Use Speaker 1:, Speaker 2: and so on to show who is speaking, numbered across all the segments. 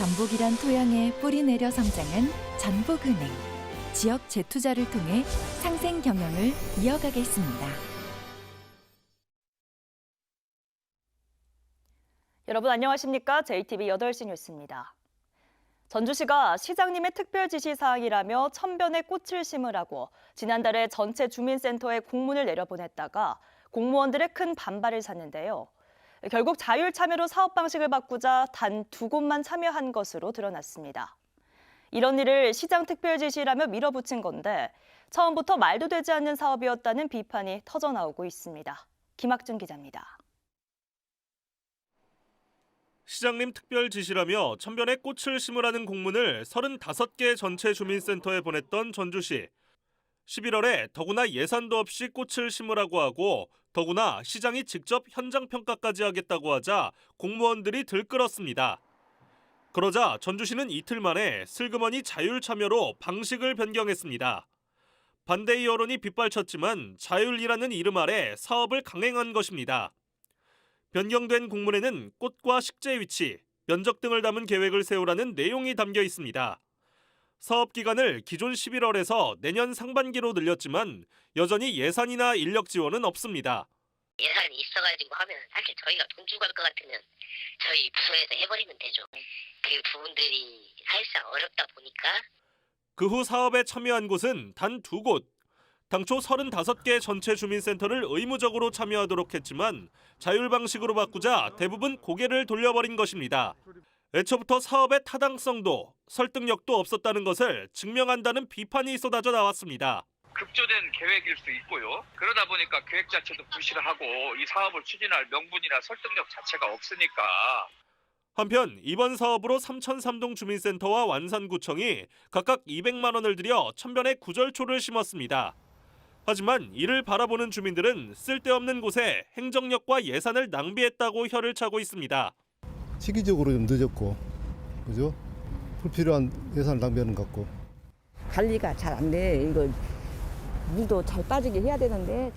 Speaker 1: 전북이란 토양에 뿌리 내려 성장한 전북은행. 지역 재투자를 통해 상생 경영을 이어가겠습니다.
Speaker 2: 여러분 안녕하십니까? JTB 8시 뉴스입니다. 전주시가 시장님의 특별 지시 사항이라며 천변의 꽃을 심으라고 지난달에 전체 주민센터에 공문을 내려보냈다가 공무원들의 큰 반발을 샀는데요. 결국 자율 참여로 사업 방식을 바꾸자 단 두 곳만 참여한 것으로 드러났습니다. 이런 일을 시장 특별 지시라며 밀어붙인 건데 처음부터 말도 되지 않는 사업이었다는 비판이 터져 나오고 있습니다. 김학준 기자입니다.
Speaker 3: 시장님 특별 지시라며 천변의 꽃을 심으라는 공문을 35개 전체 주민센터에 보냈던 전주시. 11월에 더구나 예산도 없이 꽃을 심으라고 하고 더구나 시장이 직접 현장 평가까지 하겠다고 하자 공무원들이 들끓었습니다. 그러자 전주시는 이틀 만에 슬그머니 자율 참여로 방식을 변경했습니다. 반대의 여론이 빗발쳤지만 자율이라는 이름 아래 사업을 강행한 것입니다. 변경된 공문에는 꽃과 식재 위치, 면적 등을 담은 계획을 세우라는 내용이 담겨 있습니다. 사업 기간을 기존 11월에서 내년 상반기로 늘렸지만 여전히 예산이나 인력 지원은 없습니다.
Speaker 4: 예산이 있어가지고 하면 사실 저희가 돈 주고 할 것 같으면 저희 부서에서 해버리면 되죠. 그 부분들이 사실상 어렵다 보니까
Speaker 3: 그 후 사업에 참여한 곳은 단 두 곳. 당초 35개 전체 주민센터를 의무적으로 참여하도록 했지만 자율 방식으로 바꾸자 대부분 고개를 돌려버린 것입니다. 애초부터 사업의 타당성도 설득력도 없었다는 것을 증명한다는 비판이 쏟아져 나왔습니다.
Speaker 5: 급조된 계획일 수 있고요. 그러다 보니까 계획 자체도 부실하고 이 사업을 추진할 명분이나 설득력 자체가 없으니까
Speaker 3: 한편 이번 사업으로 삼천삼동 주민센터와 완산구청이 각각 200만 원을 들여 천변의 구절초를 심었습니다. 하지만 이를 바라보는 주민들은 쓸데없는 곳에 행정력과 예산을 낭비했다고 혀를 차고 있습니다.
Speaker 6: 시기적으로 좀 늦었고, 그죠? 불필요한 예산을 낭비하는 것 같고.
Speaker 7: 관리가 잘 안 돼. 이거 물도 잘 빠지게 해야 되는데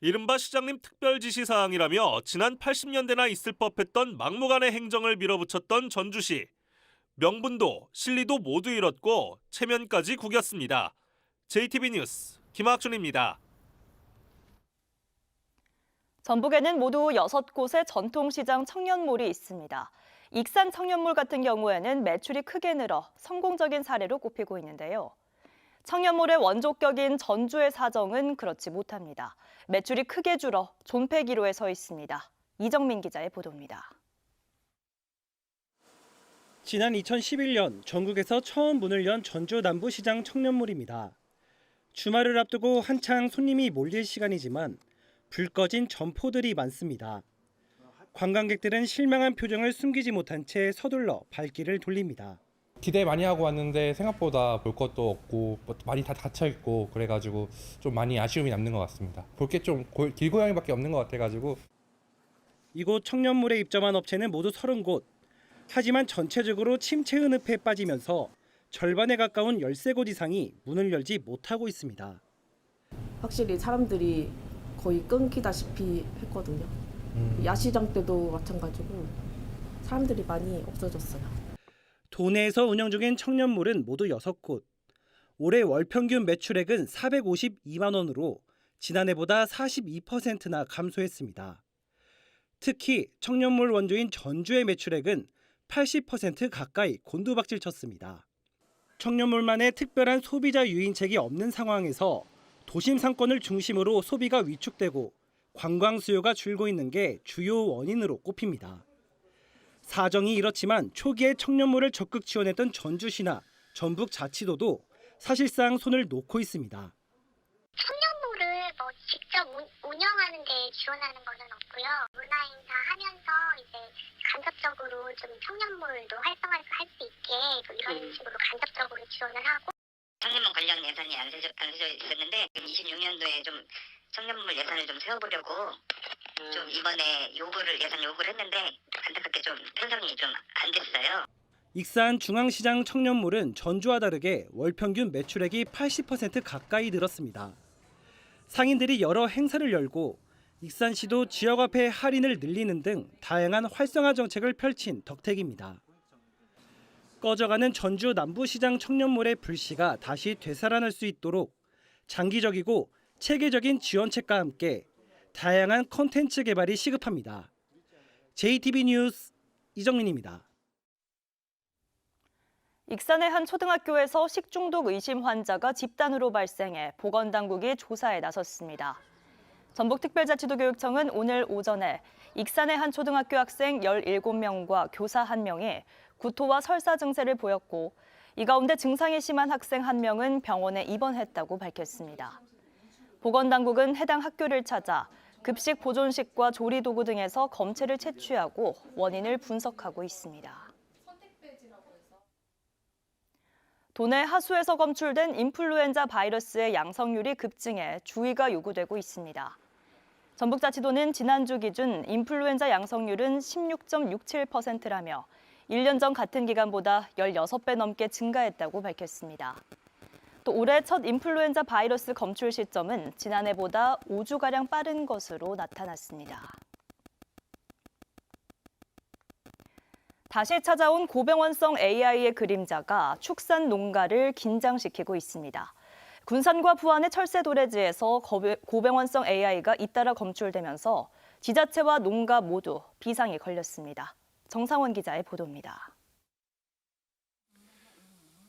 Speaker 3: 이른바 시장님 특별 지시 사항이라며 지난 80년대나 있을 법했던 막무가내 행정을 밀어붙였던 전주시. 명분도 실리도 모두 잃었고 체면까지 구겼습니다. JTB 뉴스 김학준입니다.
Speaker 2: 전북에는 모두 6곳의 전통시장 청년몰이 있습니다. 익산 청년몰 같은 경우에는 매출이 크게 늘어 성공적인 사례로 꼽히고 있는데요. 청년몰의 원조격인 전주의 사정은 그렇지 못합니다. 매출이 크게 줄어 존폐 기로에 서 있습니다. 이정민 기자의 보도입니다.
Speaker 8: 지난 2011년 전국에서 처음 문을 연 전주 남부시장 청년몰입니다. 주말을 앞두고 한창 손님이 몰릴 시간이지만 불 꺼진 점포들이 많습니다. 관광객들은 실망한 표정을 숨기지 못한 채 서둘러 발길을 돌립니다.
Speaker 9: 기대 많이 하고 왔는데 생각보다 볼 것도 없고 뭐 많이 다 닫혀 있고 그래가지고 좀 많이 아쉬움이 남는 것 같습니다. 볼 게 좀 길고양이밖에 없는 것 같아가지고
Speaker 8: 이곳 청년몰에 입점한 업체는 모두 30곳. 하지만 전체적으로 침체 흐늪에 빠지면서 절반에 가까운 13곳 이상이 문을 열지 못하고 있습니다.
Speaker 10: 확실히 사람들이 거의 끊기다시피 했거든요. 야시장 때도 마찬가지고 사람들이 많이 없어졌어요.
Speaker 8: 도내에서 운영 중인 청년몰은 모두 6곳. 올해 월 평균 매출액은 452만 원으로 지난해보다 42%나 감소했습니다. 특히 청년몰 원조인 전주의 매출액은 80% 가까이 곤두박질 쳤습니다. 청년몰만의 특별한 소비자 유인책이 없는 상황에서 도심 상권을 중심으로 소비가 위축되고 관광 수요가 줄고 있는 게 주요 원인으로 꼽힙니다. 사정이 이렇지만 초기에 청년몰을 적극 지원했던 전주시나 전북 자치도도 사실상 손을 놓고 있습니다.
Speaker 11: 청년몰을 뭐 직접 운- 운영하는 데 지원하는 거는 없고요. 문화행사 하면서 이제 간접적으로 좀 청년몰도 활성화할 수 있게 뭐 이런 식으로 간접적으로 지원을 하고
Speaker 4: 청년몰 관련 예산이 안 세져 안 세져 있었는데 26년도에 좀 청년몰 예산을 좀 세워보려고 좀 이번에 요구를 예산 요구를 했는데 안타깝게 좀 편성이 좀 안 됐어요.
Speaker 8: 익산 중앙시장 청년몰은 전주와 다르게 월 평균 매출액이 80% 가까이 늘었습니다. 상인들이 여러 행사를 열고 익산시도 지역화폐 할인을 늘리는 등 다양한 활성화 정책을 펼친 덕택입니다. 꺼져가는 전주 남부시장 청년몰의 불씨가 다시 되살아날 수 있도록 장기적이고 체계적인 지원책과 함께 다양한 컨텐츠 개발이 시급합니다. JTB 뉴스 이정민입니다.
Speaker 2: 익산의 한 초등학교에서 식중독 의심 환자가 집단으로 발생해 보건당국이 조사에 나섰습니다. 전북특별자치도교육청은 오늘 오전에 익산의 한 초등학교 학생 17명과 교사 1명이 구토와 설사 증세를 보였고 이 가운데 증상이 심한 학생 1명은 병원에 입원했다고 밝혔습니다. 보건당국은 해당 학교를 찾아 급식 보존식과 조리 도구 등에서 검체를 채취하고 원인을 분석하고 있습니다. 도내 하수에서 검출된 인플루엔자 바이러스의 양성률이 급증해 주의가 요구되고 있습니다. 전북자치도는 지난주 기준 인플루엔자 양성률은 16.67%라며 1년 전 같은 기간보다 16배 넘게 증가했다고 밝혔습니다. 또 올해 첫 인플루엔자 바이러스 검출 시점은 지난해보다 5주가량 빠른 것으로 나타났습니다. 다시 찾아온 고병원성 AI의 그림자가 축산 농가를 긴장시키고 있습니다. 군산과 부안의 철새 도래지에서 고병원성 AI가 잇따라 검출되면서 지자체와 농가 모두 비상이 걸렸습니다. 정상원 기자의 보도입니다.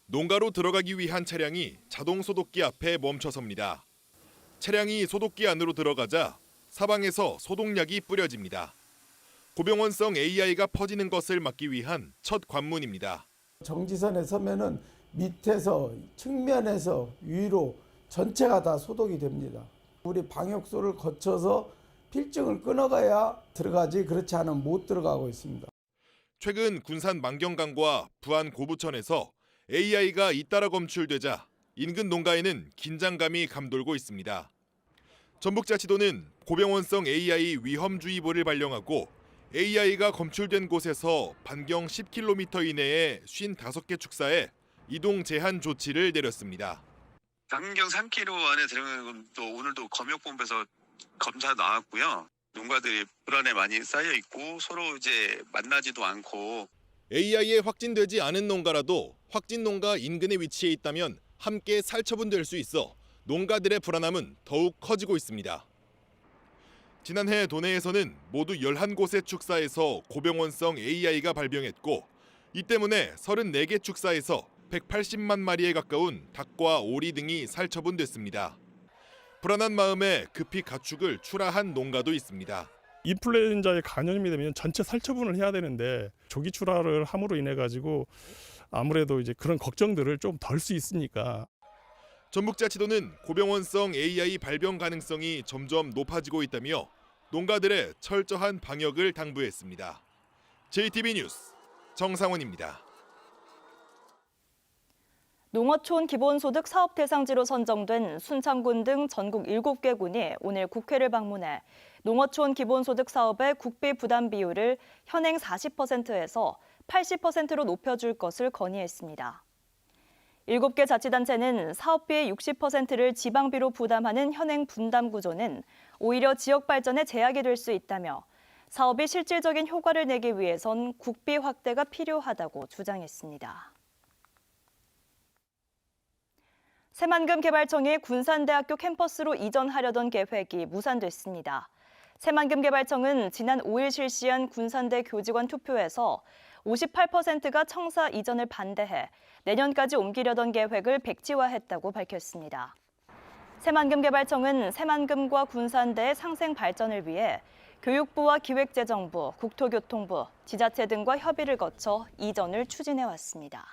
Speaker 12: 농가로 들어가기 위한 차량이 자동 소독기 앞에 멈춰섭니다. 차량이 소독기 안으로 들어가자 사방에서 소독약이 뿌려집니다. 고병원성 AI가 퍼지는 것을 막기 위한 첫 관문입니다.
Speaker 13: 정지선에 서면은 밑에서 측면에서 위로 전체가 다 소독이 됩니다. 우리 방역소를 거쳐서 필증을 끊어가야 들어가지 그렇지 않으면 못 들어가고 있습니다.
Speaker 12: 최근 군산 만경강과 부안 고부천에서 AI가 잇따라 검출되자 인근 농가에는 긴장감이 감돌고 있습니다. 전북자치도는 고병원성 AI 위험주의보를 발령하고 AI가 검출된 곳에서 반경 10km 이내에 55개 축사에 이동 제한 조치를 내렸습니다.
Speaker 14: 반경 3km 안에 들어가는 건또 오늘도 검역본부에서 검사 나왔고요. 농가들이 불안에 많이 쌓여 있고 서로 이제 만나지도 않고
Speaker 12: AI에 확진되지 않은 농가라도 확진 농가 인근에 위치해 있다면 함께 살처분될 수 있어 농가들의 불안함은 더욱 커지고 있습니다. 지난해 도내에서는 모두 11곳의 축사에서 고병원성 AI가 발병했고 이 때문에 34개 축사에서 180만 마리에 가까운 닭과 오리 등이 살처분됐습니다. 불안한 마음에 급히 가축을 출하한 농가도 있습니다.
Speaker 15: 인플루엔자에 감염이 되면 전체 살처분을 해야 되는데 조기 출하를 함으로 인해 가지고 아무래도 이제 그런 걱정들을 좀 덜 수 있으니까
Speaker 12: 전북자치도는 고병원성 AI 발병 가능성이 점점 높아지고 있다며 농가들의 철저한 방역을 당부했습니다. JTB 뉴스 정상원입니다.
Speaker 2: 농어촌 기본소득 사업 대상지로 선정된 순창군 등 전국 7개 군이 오늘 국회를 방문해 농어촌 기본소득 사업의 국비 부담 비율을 현행 40%에서 80%로 높여줄 것을 건의했습니다. 7개 자치단체는 사업비의 60%를 지방비로 부담하는 현행 분담 구조는 오히려 지역 발전에 제약이 될 수 있다며 사업이 실질적인 효과를 내기 위해선 국비 확대가 필요하다고 주장했습니다. 새만금 개발청이 군산대학교 캠퍼스로 이전하려던 계획이 무산됐습니다. 새만금 개발청은 지난 5일 실시한 군산대 교직원 투표에서 58%가 청사 이전을 반대해 내년까지 옮기려던 계획을 백지화했다고 밝혔습니다. 새만금 개발청은 새만금과 군산대의 상생 발전을 위해 교육부와 기획재정부, 국토교통부, 지자체 등과 협의를 거쳐 이전을 추진해 왔습니다.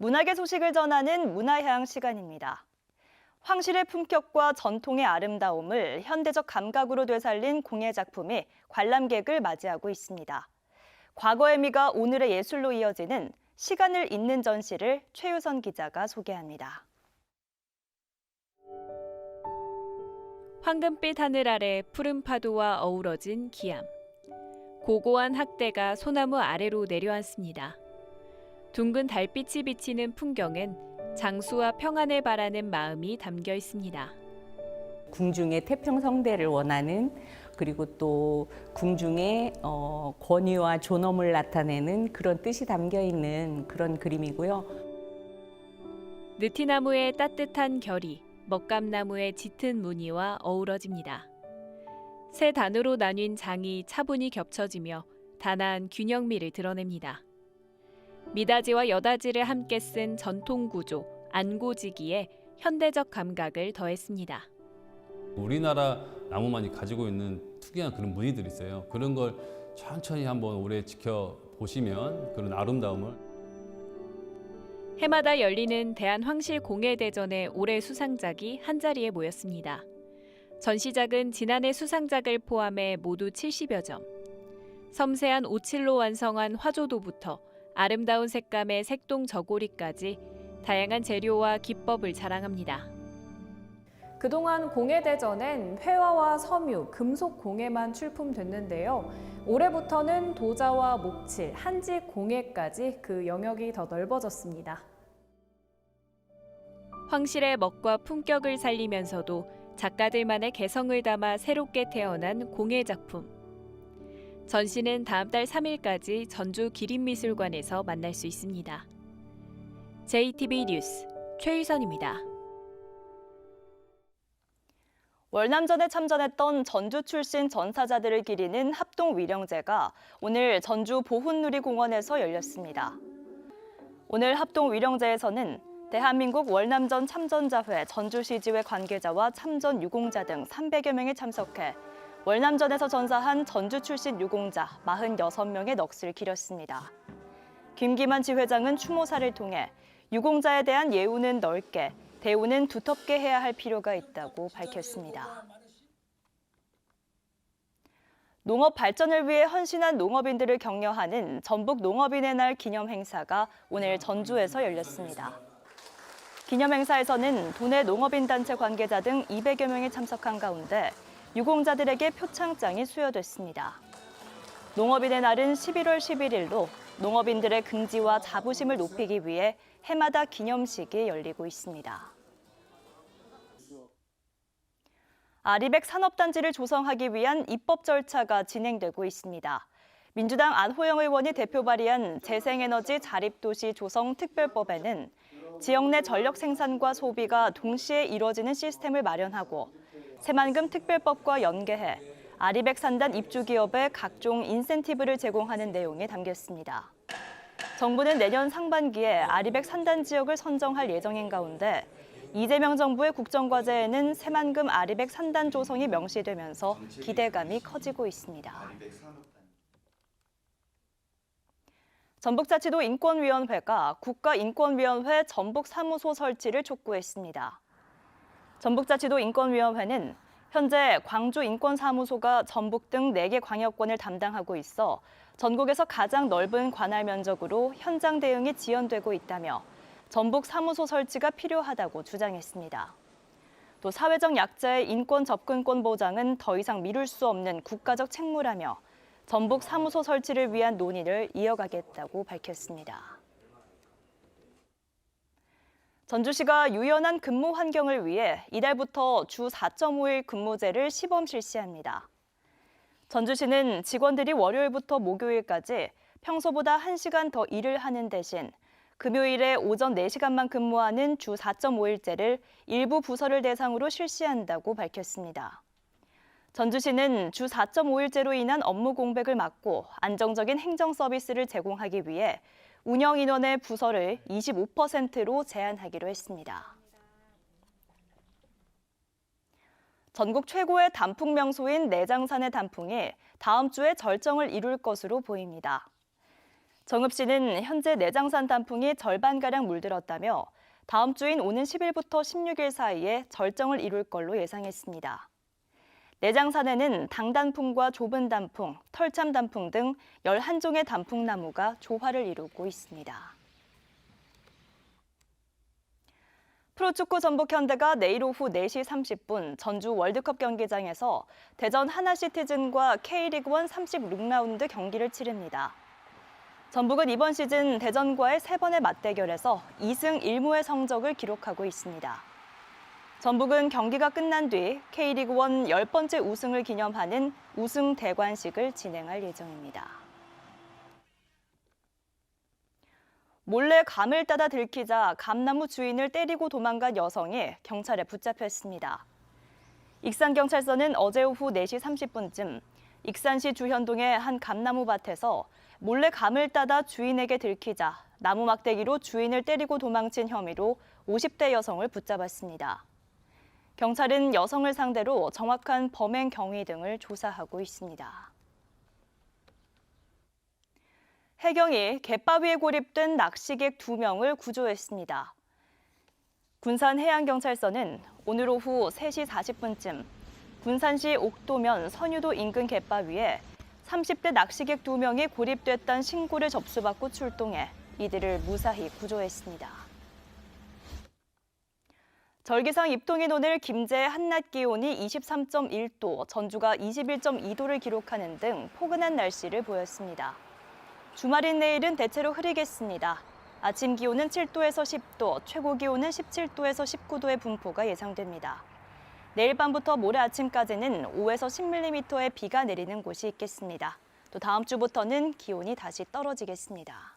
Speaker 2: 문학의 소식을 전하는 문화향 시간입니다. 황실의 품격과 전통의 아름다움을 현대적 감각으로 되살린 공예 작품이 관람객을 맞이하고 있습니다. 과거의 미가 오늘의 예술로 이어지는 시간을 잇는 전시를 최유선 기자가 소개합니다.
Speaker 16: 황금빛 하늘 아래 푸른 파도와 어우러진 기암. 고고한 학대가 소나무 아래로 내려앉습니다. 둥근 달빛이 비치는 풍경엔 장수와 평안을 바라는 마음이 담겨 있습니다.
Speaker 7: 궁중의 태평성대를 원하는 그리고 또 궁중의 어, 권위와 존엄을 나타내는 그런 뜻이 담겨 있는 그런 그림이고요.
Speaker 16: 느티나무의 따뜻한 결이 먹감나무의 짙은 무늬와 어우러집니다. 세 단으로 나뉜 장이 차분히 겹쳐지며 단아한 균형미를 드러냅니다. 미다지와 여다지를 함께 쓴 전통 구조 안고지기에 현대적 감각을 더했습니다.
Speaker 17: 우리나라 나무만이 가지고 있는 특이한 그런 무늬들이 있어요. 그런 걸 천천히 한번 오래 지켜 보시면 그런 아름다움을
Speaker 16: 해마다 열리는 대한 황실 공예 대전의 올해 수상작이 한 자리에 모였습니다. 전시작은 지난해 수상작을 포함해 모두 70여 점. 섬세한 오칠로 완성한 화조도부터 아름다운 색감의 색동 저고리까지 다양한 재료와 기법을 자랑합니다.
Speaker 18: 그동안 공예대전엔 회화와 섬유, 금속 공예만 출품됐는데요. 올해부터는 도자와 목칠, 한지 공예까지 그 영역이 더 넓어졌습니다.
Speaker 16: 황실의 멋과 품격을 살리면서도 작가들만의 개성을 담아 새롭게 태어난 공예 작품. 전시는 다음 달 3일까지 전주 기린미술관에서 만날 수 있습니다. JTB 뉴스 최유선입니다.
Speaker 2: 월남전에 참전했던 전주 출신 전사자들을 기리는 합동 위령제가 오늘 전주 보훈누리공원에서 열렸습니다. 오늘 합동 위령제에서는 대한민국 월남전 참전자회 전주시지회 관계자와 참전 유공자 등 300여 명이 참석해 월남전에서 전사한 전주 출신 유공자 46명의 넋을 기렸습니다. 김기만 지회장은 추모사를 통해 유공자에 대한 예우는 넓게, 대우는 두텁게 해야 할 필요가 있다고 밝혔습니다. 농업 발전을 위해 헌신한 농업인들을 격려하는 전북 농업인의 날 기념 행사가 오늘 전주에서 열렸습니다. 기념 행사에서는 도내 농업인 단체 관계자 등 200여 명이 참석한 가운데 유공자들에게 표창장이 수여됐습니다. 농업인의 날은 11월 11일로 농업인들의 긍지와 자부심을 높이기 위해 해마다 기념식이 열리고 있습니다. 아리백 산업단지를 조성하기 위한 입법 절차가 진행되고 있습니다. 민주당 안호영 의원이 대표 발의한 재생에너지 자립도시 조성 특별법에는 지역 내 전력 생산과 소비가 동시에 이뤄지는 시스템을 마련하고 새만금 특별법과 연계해 아리백 산단 입주 기업에 각종 인센티브를 제공하는 내용이 담겼습니다. 정부는 내년 상반기에 아리백 산단 지역을 선정할 예정인 가운데 이재명 정부의 국정과제에는 새만금 아리백 산단 조성이 명시되면서 기대감이 커지고 있습니다. 전북자치도 인권위원회가 국가인권위원회 전북사무소 설치를 촉구했습니다. 전북자치도 인권위원회는 현재 광주 인권사무소가 전북 등 4개 광역권을 담당하고 있어 전국에서 가장 넓은 관할 면적으로 현장 대응이 지연되고 있다며 전북 사무소 설치가 필요하다고 주장했습니다. 또 사회적 약자의 인권 접근권 보장은 더 이상 미룰 수 없는 국가적 책무라며 전북 사무소 설치를 위한 논의를 이어가겠다고 밝혔습니다. 전주시가 유연한 근무 환경을 위해 이달부터 주 4.5일 근무제를 시범 실시합니다. 전주시는 직원들이 월요일부터 목요일까지 평소보다 1시간 더 일을 하는 대신 금요일에 오전 4시간만 근무하는 주 4.5일제를 일부 부서를 대상으로 실시한다고 밝혔습니다. 전주시는 주 4.5일제로 인한 업무 공백을 막고 안정적인 행정 서비스를 제공하기 위해 운영 인원의 부서를 25%로 제한하기로 했습니다. 전국 최고의 단풍 명소인 내장산의 단풍이 다음 주에 절정을 이룰 것으로 보입니다. 정읍시는 현재 내장산 단풍이 절반가량 물들었다며 다음 주인 오는 10일부터 16일 사이에 절정을 이룰 걸로 예상했습니다. 내장산에는 당단풍과 좁은 단풍, 털참 단풍 등 11종의 단풍나무가 조화를 이루고 있습니다. 프로축구 전북 현대가 내일 오후 4시 30분 전주 월드컵 경기장에서 대전 하나시티즌과 K리그1 36라운드 경기를 치릅니다. 전북은 이번 시즌 대전과의 세 번의 맞대결에서 2승 1무의 성적을 기록하고 있습니다. 전북은 경기가 끝난 뒤 K리그 1 10번째 우승을 기념하는 우승 대관식을 진행할 예정입니다. 몰래 감을 따다 들키자 감나무 주인을 때리고 도망간 여성이 경찰에 붙잡혔습니다. 익산경찰서는 어제 오후 4시 30분쯤 익산시 주현동의 한 감나무 밭에서 몰래 감을 따다 주인에게 들키자 나무 막대기로 주인을 때리고 도망친 혐의로 50대 여성을 붙잡았습니다. 경찰은 여성을 상대로 정확한 범행 경위 등을 조사하고 있습니다. 해경이 갯바위에 고립된 낚시객 2명을 구조했습니다. 군산해양경찰서는 오늘 오후 3시 40분쯤 군산시 옥도면 선유도 인근 갯바위에 30대 낚시객 2명이 고립됐다는 신고를 접수받고 출동해 이들을 무사히 구조했습니다. 절기상 입동인 오늘 김제의 한낮 기온이 23.1도, 전주가 21.2도를 기록하는 등 포근한 날씨를 보였습니다. 주말인 내일은 대체로 흐리겠습니다. 아침 기온은 7도에서 10도, 최고 기온은 17도에서 19도의 분포가 예상됩니다. 내일 밤부터 모레 아침까지는 5에서 10mm의 비가 내리는 곳이 있겠습니다. 또 다음 주부터는 기온이 다시 떨어지겠습니다.